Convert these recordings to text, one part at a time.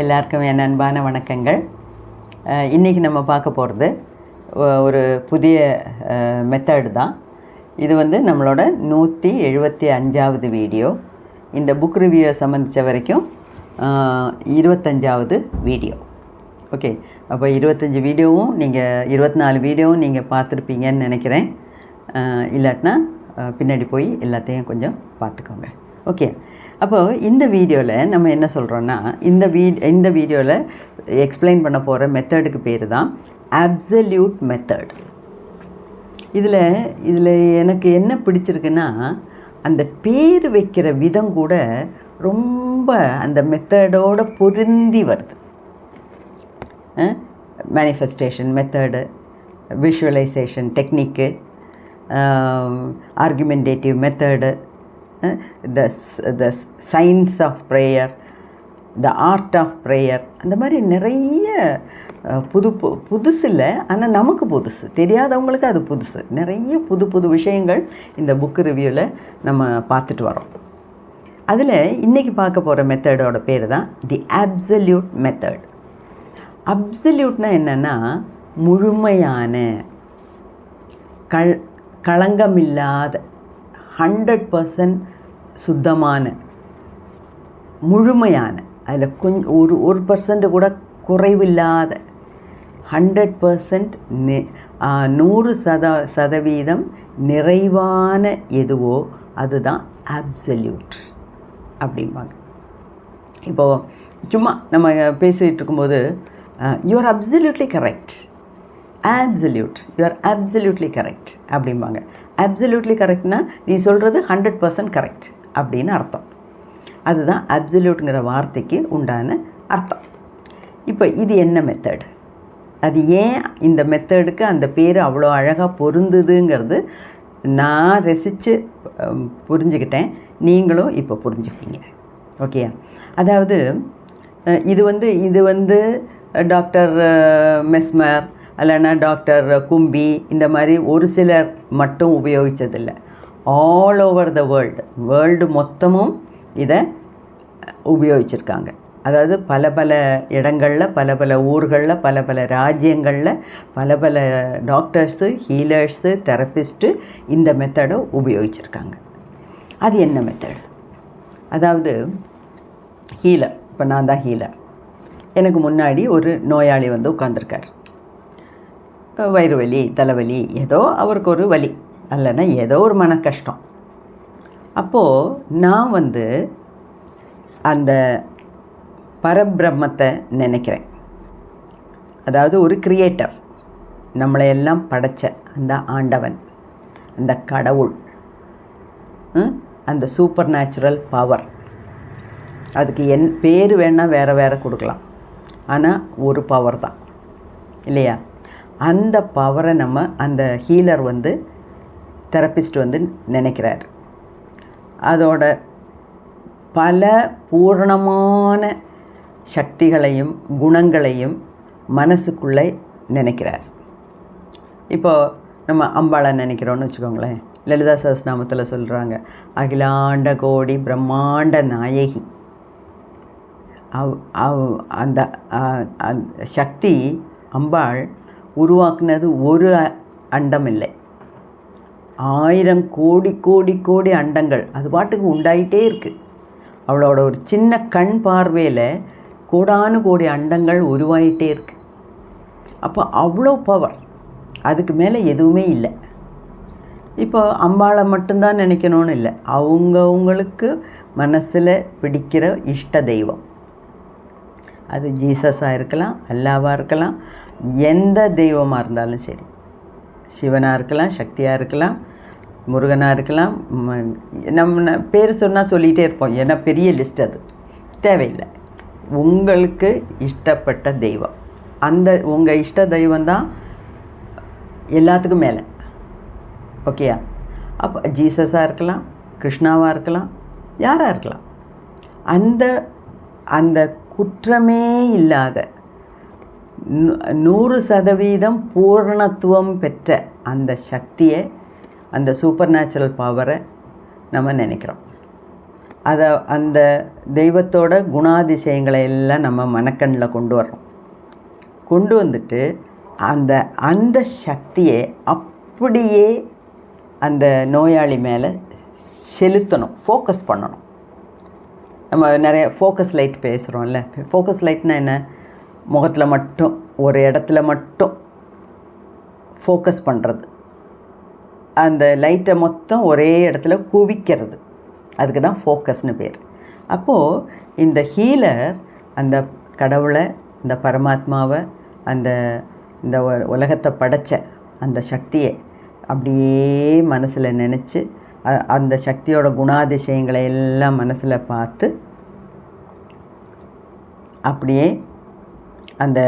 எல்லாருக்கும் என் அன்பான வணக்கங்கள். இன்றைக்கி இன்னைக்கு நம்ம பார்க்க போகிறது ஒரு புதிய மெத்தடு தான். இது வந்து நம்மளோட நூற்றி எழுபத்தி அஞ்சாவது வீடியோ இந்த புக் ரிவ்யூவை சம்மந்தித்த வரைக்கும் இருபத்தஞ்சாவது வீடியோ ஓகே அப்போ இருபத்தஞ்சி வீடியோவும் நீங்கள் இருபத்தி நாலு வீடியோவும் நீங்கள் பார்த்துருப்பீங்கன்னு நினைக்கிறேன். இல்லாட்டினா பின்னாடி போய் எல்லாத்தையும் கொஞ்சம் பார்த்துக்கோங்க. ஓகே. அப்போது இந்த வீடியோவில் நம்ம என்ன சொல்கிறோன்னா இந்த வீ இந்த வீடியோவில் எக்ஸ்பிளைன் பண்ண போகிற மெத்தடுக்கு பேர் தான் அப்சல்யூட் மெத்தட் இதில் இதில் எனக்கு என்ன பிடிச்சிருக்குன்னா அந்த பேர் வைக்கிற விதம் கூட ரொம்ப அந்த மெத்தடோட பொருந்தி வருது. Manifestation method visualisation technique argumentative method the the science of prayer the art of prayer அந்த மாதிரி நிறைய புது பு புதுசு இல்லை ஆனால் நமக்கு புதுசு. தெரியாதவங்களுக்கு அது புதுசு. நிறைய புது புது விஷயங்கள் இந்த புக்கு ரிவ்யூவில் நம்ம பார்த்துட்டு வரோம். அதில் இன்றைக்கி பார்க்க போகிற மெத்தடோட பேர் தான் தி அப்சல்யூட் மெத்தட் அப்சல்யூட்னா என்னென்னா முழுமையான கள் களங்கமில்லாத ஹண்ட்ரட் பர்சன்ட் சுத்தமான முழுமையான அதில் கொஞ்சம் ஒரு ஒரு பர்சன்ட் கூட குறைவில்லாத ஹண்ட்ரட் பர்சன்ட் நெ நூறு சத சதவீதம் நிறைவான எதுவோ அதுதான் அப்சல்யூட் அப்படிம்பாங்க. இப்போது சும்மா நம்ம பேசிகிட்டு இருக்கும்போது you're absolutely correct absolute you're absolutely correct அப்படிம்பாங்க. அப்சல்யூட்லி கரெக்ட்னா நீ சொல்கிறது ஹண்ட்ரட் பர்சன்ட் கரெக்ட் அப்படின்னு அர்த்தம். அதுதான் அப்சல்யூட்டுங்கிற வார்த்தைக்கு உண்டான அர்த்தம். இப்போ இது என்ன மெத்தட் அது ஏன் இந்த மெத்தடுக்கு அந்த பேர் அவ்வளோ அழகாக பொருந்துதுங்கிறது நான் ரசித்து புரிஞ்சுக்கிட்டேன். நீங்களும் இப்போ புரிஞ்சுப்பீங்க. ஓகேயா அதாவது இது வந்து இது வந்து டாக்டர் மெஸ்மர் இல்லைன்னா டாக்டர் கும்பி இந்த மாதிரி ஒரு சிலர் மட்டும் உபயோகித்ததில்லை all over the world world மொத்தமும் இதை உபயோகிச்சிருக்காங்க. அதாவது பல பல இடங்களில் பல பல ஊர்களில் பல பல ராஜ்யங்களில் பல பல டாக்டர்ஸு ஹீலர்ஸு தெரப்பிஸ்ட்டு இந்த மெத்தடை உபயோகிச்சிருக்காங்க. அது என்ன மெத்தட் அதாவது ஹீலர் இப்போ நான் தான் ஹீலர் எனக்கு முன்னாடி ஒரு நோயாளி வந்து உட்காந்துருக்கார் வயிறு வலி தலைவலி ஏதோ அவருக்கு ஒரு வலி. அல்லைன்னா ஏதோ ஒரு மன கஷ்டம் அப்போது நான் வந்து அந்த பரபிரம்மத்தை நினைக்கிறேன். அதாவது ஒரு கிரியேட்டர் நம்மளை எல்லாம் படைச்ச அந்த ஆண்டவன் அந்த கடவுள் அந்த சூப்பர் நேச்சுரல் பவர் அதுக்கு என் பேர் வேணால் வேறு வேறு கொடுக்கலாம். ஆனால் ஒரு பவர் தான். இல்லையா? அந்த பவரை நம்ம அந்த ஹீலர் வந்து தெரப்பிஸ்ட் வந்து நினைக்கிறார். அதோட பல பூரணமான சக்திகளையும் குணங்களையும் மனசுக்குள்ளே நினைக்கிறார். இப்போது நம்ம அம்பாளை நினைக்கிறோன்னு வச்சுக்கோங்களேன். லலிதா சஹஸ்நாமத்தில் சொல்கிறாங்க அகிலாண்ட கோடி பிரம்மாண்ட நாயகி. அவ் அவ் அந்த சக்தி அம்பாள் உருவாக்குனது ஒரு அண்டம் இல்லை ஆயிரம் கோடி கோடி கோடி அண்டங்கள். அது பாட்டுக்கு உண்டாயிட்டே இருக்குது அவளோட ஒரு சின்ன கண் பார்வையில் கோடானு கோடி அண்டங்கள் உருவாயிட்டே இருக்குது அப்போ அவ்வளோ பவர் அதுக்கு மேலே எதுவுமே இல்லை. இப்போ அம்பாளை மட்டும்தான் நினைக்கணும்னு இல்லை. அவங்கவுங்களுக்கு மனசில் பிடிக்கிற இஷ்ட தெய்வம். அது ஜீசஸாக இருக்கலாம் அல்லாவாக இருக்கலாம் எந்த தெய்வமாக இருந்தாலும் சரி. சிவனாக இருக்கலாம் சக்தியாக இருக்கலாம் முருகனாக இருக்கலாம் நம்ம பேர் சொன்னால் சொல்லிகிட்டே இருப்போம். ஏன்னா பெரிய லிஸ்ட் அது. தேவையில்லை. உங்களுக்கு இஷ்டப்பட்ட தெய்வம். அந்த உங்கள் இஷ்ட தெய்வம் தான் எல்லாத்துக்கும் மேலே. ஓகேயா? அப்போ ஜீசஸாக இருக்கலாம் கிருஷ்ணாவாக இருக்கலாம் யாராக இருக்கலாம். அந்த அந்த குற்றமே இல்லாத நூறு சதவீதம் பூரணத்துவம் பெற்ற அந்த சக்தியை அந்த சூப்பர் நேச்சுரல் பவரை நம்ம நினைக்கிறோம். அதை அந்த தெய்வத்தோட குணாதிசயங்களை எல்லாம் நம்ம மனக்கண்ணில் கொண்டு வர்றோம். கொண்டு வந்துட்டு அந்த அந்த சக்தியை அப்படியே அந்த நோயாளி மேலே செலுத்தணும் ஃபோக்கஸ் பண்ணணும். நம்ம நிறைய ஃபோக்கஸ் லைட் பேசுகிறோம்ல ஃபோக்கஸ் லைட்னா என்ன? முகத்தில் மட்டும் ஒரு இடத்துல மட்டும் ஃபோக்கஸ் பண்ணுறது அந்த லைட்டை மொத்தம் ஒரே இடத்துல குவிக்கிறது. அதுக்கு தான் ஃபோக்கஸ்னு பேர். அப்போது இந்த ஹீலர் அந்த கடவுளை இந்த பரமாத்மாவை அந்த இந்த உலகத்தை படைச்ச அந்த சக்தியை அப்படியே மனசில் நினச்சி அந்த சக்தியோட குணாதிசயங்களை எல்லாம் மனசில் பார்த்து அப்படியே அந்த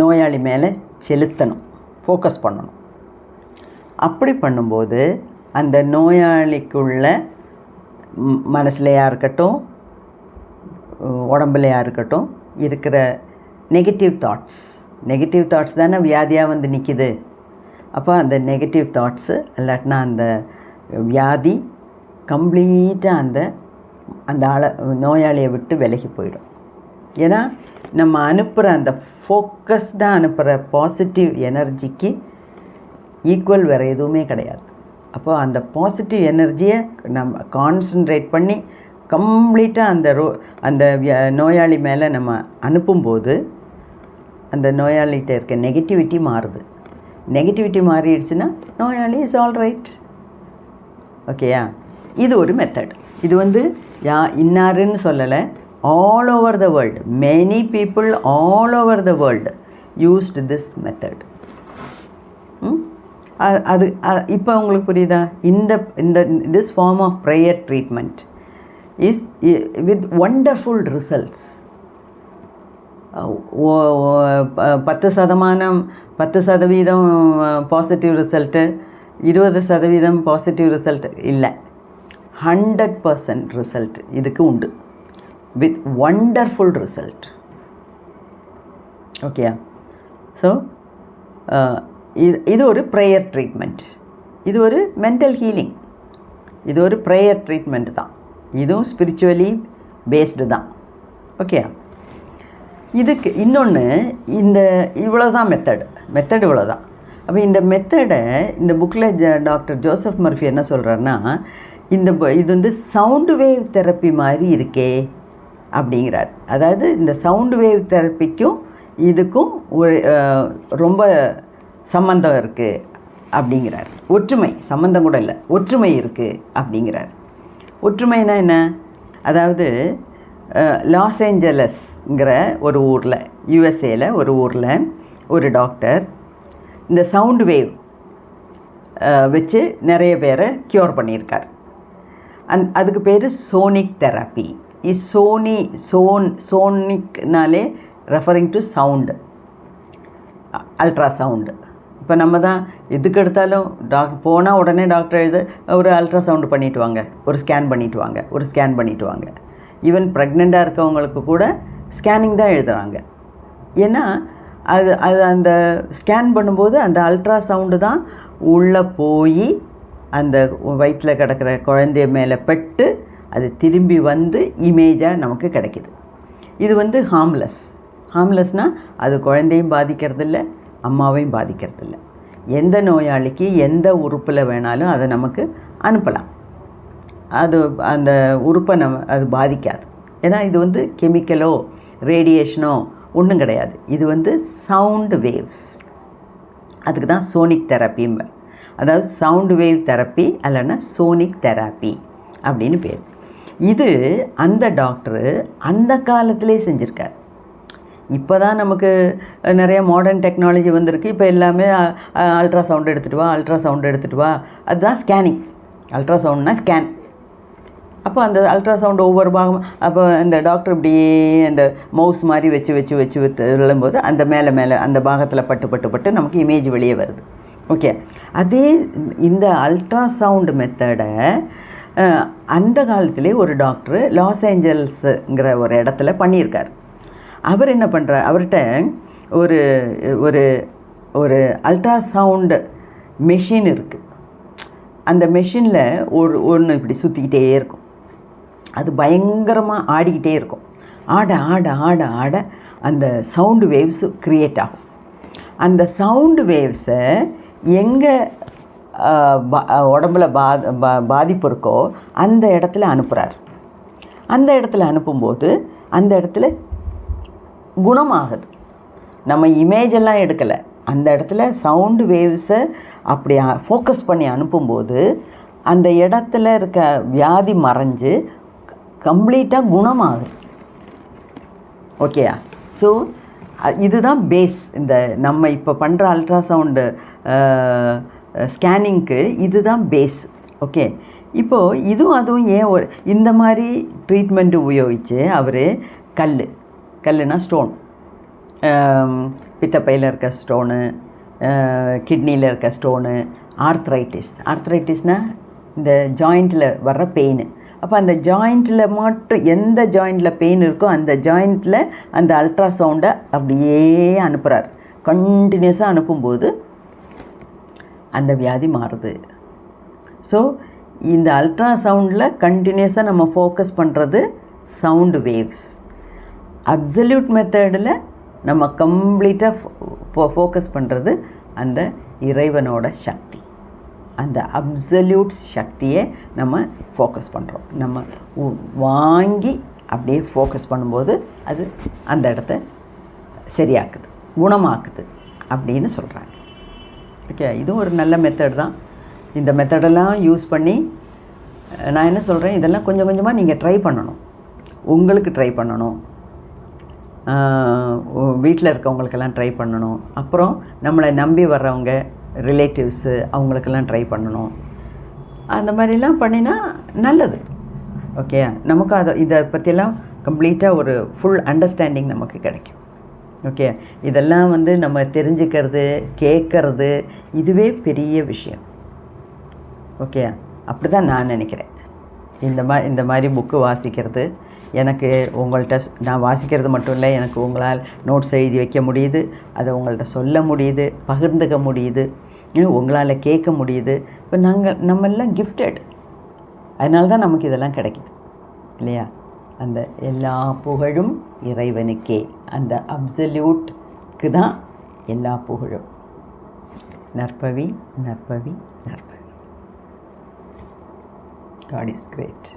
நோயாளி மேலே செலுத்தணும் ஃபோக்கஸ் பண்ணணும். அப்படி பண்ணும்போது அந்த நோயாளிக்குள்ள மனசுலையாக இருக்கட்டும் உடம்புலையாக உடம்புலையா இருக்கட்டும் இருக்கிற நெகட்டிவ் தாட்ஸ் நெகட்டிவ் தாட்ஸ் தானே வியாதியாக வந்து நிற்கிது அப்போ அந்த நெகட்டிவ் தாட்ஸு இல்லாட்டினா அந்த வியாதி கம்ப்ளீட்டாக அந்த அந்த ஆளை நோயாளியை விட்டு விலகி போயிடும். ஏன்னா நம்ம அனுப்புகிற அந்த ஃபோக்கஸ்டாக அனுப்புகிற பாசிட்டிவ் எனர்ஜிக்கு ஈக்குவல் வேறு எதுவுமே கிடையாது. அப்போது அந்த பாசிட்டிவ் எனர்ஜியை நம்ம கான்சன்ட்ரேட் பண்ணி கம்ப்ளீட்டாக அந்த ரோ அந்த நோயாளி மேலே நம்ம அனுப்பும்போது அந்த நோயாளிகிட்ட இருக்க நெகட்டிவிட்டி மாறுது. நெகட்டிவிட்டி மாறிடுச்சுன்னா நோயாளி இஸ் ஆல் ரைட் ஓகேயா இது ஒரு மெத்தட் இது வந்து யா இன்னாருன்னு சொல்லலை. All over the world many people all over the world used this method அது இப்போ உங்களுக்கு புரியுதா? இந்த இந்த this form of prayer treatment is with wonderful results ஓ- ப- பத்து சதமானம் பத்து சதவீதம் பாசிட்டிவ் ரிசல்ட்டு இருபது சதவீதம் பாசிட்டிவ் ரிசல்ட் இல்லை. ஹண்ட்ரட் பர்சன்ட் ரிசல்ட் இதுக்கு உண்டு. வித் ஒண்டர்ஃபுல் ரிசல்ட் ஓகேயா ஸோ இது இது ஒரு ப்ரேயர் ட்ரீட்மெண்ட் இது ஒரு மென்டல் ஹீலிங் இது ஒரு ப்ரேயர் ட்ரீட்மெண்ட் தான். இதுவும் ஸ்பிரிச்சுவலி பேஸ்டு தான். ஓகேயா இதுக்கு இன்னொன்று இந்த இவ்வளோ தான் மெத்தடு மெத்தடு இவ்வளோ தான் அப்போ இந்த மெத்தடை இந்த புக்கில் ஜ டாக்டர் ஜோசப் மர்ஃபி என்ன சொல்கிறாருன்னா இந்த இது வந்து சவுண்டு வேவ் தெரப்பி மாதிரி இருக்கே. அப்படிங்கிறார். அதாவது இந்த சவுண்டு வேவ் தெரப்பிக்கும் இதுக்கும் ஒரு ரொம்ப சம்பந்தம் இருக்குது அப்படிங்கிறார். ஒற்றுமை சம்மந்தம் கூட இல்லை. ஒற்றுமை இருக்குது அப்படிங்கிறார். ஒற்றுமைனா என்ன? அதாவது லாஸ் ஏஞ்சலஸ்ங்கிற ஒரு ஊரில் யூஎஸ்ஏல ஒரு ஊரில் ஒரு டாக்டர் இந்த சவுண்டு வேவ் வச்சு நிறைய பேரை க்யூர் பண்ணியிருக்கார். அந் அதுக்கு பேர் சோனிக் தெரப்பி இஸ் சோனி சோன் சோனிக்னாலே referring to sound ultra sound இப்போ நம்ம தான் எதுக்கு எடுத்தாலும் டாக்டர் போனால் உடனே டாக்டர் எழுது ஒரு அல்ட்ரா சவுண்டு பண்ணிட்டு வாங்க ஒரு ஸ்கேன் பண்ணிட்டு வாங்க ஒரு ஸ்கேன் பண்ணிட்டு வாங்க ஈவன் ப்ரெக்னெண்ட்டாக இருக்கவங்களுக்கு கூட ஸ்கேனிங் தான் எழுதுகிறாங்க ஏன்னா அது அது அந்த ஸ்கேன் பண்ணும்போது அந்த அல்ட்ரா சவுண்டு தான் உள்ளே போய் அந்த வயிற்றில் கிடக்கிற குழந்தைய மேலே பட்டு அது திரும்பி வந்து இமேஜாக நமக்கு கிடைக்கிது. இது வந்து ஹார்ம்லெஸ் ஹார்ம்லெஸ்னால் அது குழந்தையும் பாதிக்கிறதில்ல அம்மாவையும் பாதிக்கிறதில்ல. எந்த நோயாளிக்கு எந்த உறுப்பில் வேணாலும் அதை நமக்கு அனுப்பலாம். அது அந்த உறுப்பை நம்ம அது பாதிக்காது. ஏன்னா இது வந்து கெமிக்கலோ ரேடியேஷனோ ஒன்றும் கிடையாது. இது வந்து சவுண்டு வேவ்ஸ் அதுக்கு தான் சோனிக் தெரப்பிம்பர் அதாவது சவுண்டு வேவ் தெரப்பி அல்லனா சோனிக் தெரப்பி அப்படின்னு பேர். இது அந்த டாக்டரு அந்த காலத்திலே செஞ்சுருக்கார். இப்போ தான் நமக்கு நிறைய மாடர்ன் டெக்னாலஜி வந்திருக்கு. இப்போ எல்லாமே அல்ட்ரா சவுண்ட் எடுத்துகிட்டு வா அல்ட்ரா சவுண்ட் எடுத்துகிட்டு வா. அதுதான் ஸ்கேனிங் அல்ட்ரா சவுண்ட்னா ஸ்கேன் அப்போ அந்த அல்ட்ரா சவுண்ட் ஒவ்வொரு பாகம் அப்போ இந்த டாக்டர் இப்படி அந்த மவுஸ் மாதிரி வச்சு வச்சு வச்சு வச்சு விழும்போது அந்த மேலே மேலே அந்த பாகத்தில் பட்டு பட்டு பட்டு நமக்கு இமேஜ் வெளியே வருது. ஓகே அதே இந்த அல்ட்ரா சவுண்டு மெத்தடை அந்த காலத்திலே ஒரு டாக்டர் லாஸ் ஏஞ்சல்ஸுங்கிற ஒரு இடத்துல பண்ணியிருக்கார். அவர் என்ன பண்ணுறார் அவர்கிட்ட ஒரு ஒரு ஒரு அல்ட்ராசவுண்டு மெஷின் இருக்குது அந்த மெஷினில் ஒரு ஒன்று இப்படி சுற்றிக்கிட்டே இருக்கும். அது பயங்கரமாக ஆடிக்கிட்டே இருக்கும். ஆட ஆட ஆட ஆட அந்த சவுண்டு வேவ்ஸு க்ரியேட் ஆகும். அந்த சவுண்டு வேவ்ஸை எங்கே உடம்புல பா பாதிப்பு இருக்கோ அந்த இடத்துல அனுப்புகிறார் அந்த இடத்துல அனுப்பும்போது அந்த இடத்துல குணமாகுது. நம்ம இமேஜ் எல்லாம் எடுக்கலை. அந்த இடத்துல சவுண்டு வேவ்ஸை அப்படி ஃபோக்கஸ் பண்ணி அனுப்பும்போது அந்த இடத்துல இருக்க வியாதி மறைஞ்சு கம்ப்ளீட்டாக குணமாகுது. ஓகேயா ஸோ இதுதான் பேஸ் இந்த நம்ம இப்போ பண்ணுற அல்ட்ராசவுண்டு ஸ்கேனிங்க்கு இதுதான் பேஸ் ஓகே இப்போது இதுவும் அதுவும் ஏன் ஒரு இந்த மாதிரி ட்ரீட்மெண்ட்டு உபயோகித்து அவர் கல் கல்லுனா ஸ்டோன் பித்தப்பையில் இருக்க ஸ்டோனு கிட்னியில் இருக்க ஸ்டோனு ஆர்த்ரைட்டிஸ் ஆர்த்ரைட்டிஸ்னால் இந்த ஜாயிண்ட்டில் வர்ற பெயின் அப்போ அந்த ஜாயிண்ட்டில் மட்டும் எந்த ஜாயிண்ட்டில் பெயின் இருக்கோ அந்த ஜாயிண்ட்டில் அந்த அல்ட்ராசவுண்டை அப்படியே அனுப்புகிறார் கண்டினியூஸாக அனுப்பும்போது அந்த வியாதி மாறுது. ஸோ இந்த அல்ட்ராசவுண்டில் கண்டினியூஸாக நம்ம ஃபோக்கஸ் பண்ணுறது சவுண்டு வேவ்ஸ் அப்சல்யூட் மெத்தடில் நம்ம கம்ப்ளீட்டாக ஃபோக்கஸ் பண்ணுறது அந்த இறைவனோட சக்தி. அந்த அப்சல்யூட் சக்தியை நம்ம ஃபோக்கஸ் பண்ணுறோம் நம்ம உ- வாங்கி அப்படியே ஃபோக்கஸ் பண்ணும்போது அது அந்த இடத்த சரியாக்குது குணமாக்குது அப்படின்னு சொல்கிறாங்க ஓகே இதுவும் ஒரு நல்ல மெத்தட் தான். இந்த மெத்தடெல்லாம் யூஸ் பண்ணி நான் என்ன சொல்கிறேன் இதெல்லாம் கொஞ்சம் கொஞ்சமாக நீங்கள் ட்ரை பண்ணணும். உங்களுக்கு ட்ரை பண்ணணும். வீட்டில் இருக்கவங்களுக்கெல்லாம் ட்ரை பண்ணணும். அப்புறம் நம்மளை நம்பி வர்றவங்க ரிலேட்டிவ்ஸு அவங்களுக்கெல்லாம் ட்ரை பண்ணணும். அந்த மாதிரிலாம் பண்ணினா நல்லது. ஓகே நமக்கு அதை இதை பற்றியெல்லாம் கம்ப்ளீட்டாக ஒரு ஃபுல் அண்டர்ஸ்டாண்டிங் நமக்கு கிடைக்கும். ஓகே இதெல்லாம் வந்து நம்ம தெரிஞ்சுக்கிறது கேட்கறது இதுவே பெரிய விஷயம். ஓகே அப்படி தான் நான் நினைக்கிறேன். இந்த மா இந்த மாதிரி புக்கு வாசிக்கிறது எனக்கு உங்கள்கிட்ட நான் வாசிக்கிறது மட்டும் இல்லை எனக்கு உங்களால் நோட்ஸ் எழுதி வைக்க முடியுது அதை உங்கள்கிட்ட சொல்ல முடியுது பகிர்ந்துக்க முடியுது உங்களால் கேட்க முடியுது. இப்போ நாங்கள் நம்மெல்லாம் கிஃப்டட் அதனால தான் நமக்கு இதெல்லாம் கிடைக்குது. இல்லையா? அந்த எல்லா புகழும் இறைவனுக்கே. அந்த அப்சல்யூட்க்கு தான் எல்லா புகழும். நற்பவி நற்பவி நற்பவி. God is great